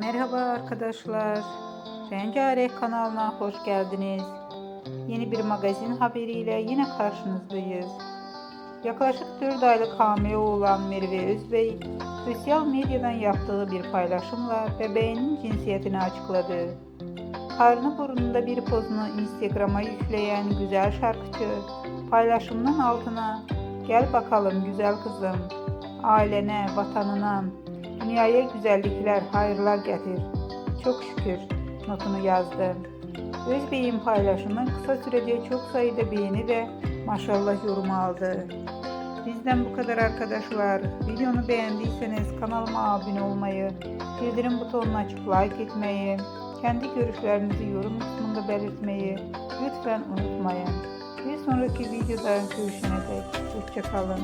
Merhaba arkadaşlar. Rengarenk kanalına hoş geldiniz. Yeni bir magazin haberiyle yine karşınızdayız. Yaklaşık 4 aylık hamile olan Merve Özbey, sosyal medyadan yaptığı bir paylaşımla bebeğinin cinsiyetini açıkladı. Karnı burnunda bir pozunu Instagram'a yükleyen güzel şarkıcı, paylaşımının altına "Gel bakalım güzel kızım, ailene, vatanına, dünyaya güzellikler, hayırlar getir. Çok şükür." notunu yazdı. Özbey'in paylaşımı kısa sürede çok sayıda beğeni ve maşallah yorumu aldı. Bizden bu kadar arkadaşlar. Videomu beğendiyseniz kanalıma abone olmayı, bildirim butonunu açıp like etmeyi, kendi görüşlerinizi yorum kısmında belirtmeyi lütfen unutmayın. Bir sonraki videoda görüşene dek hoşçakalın.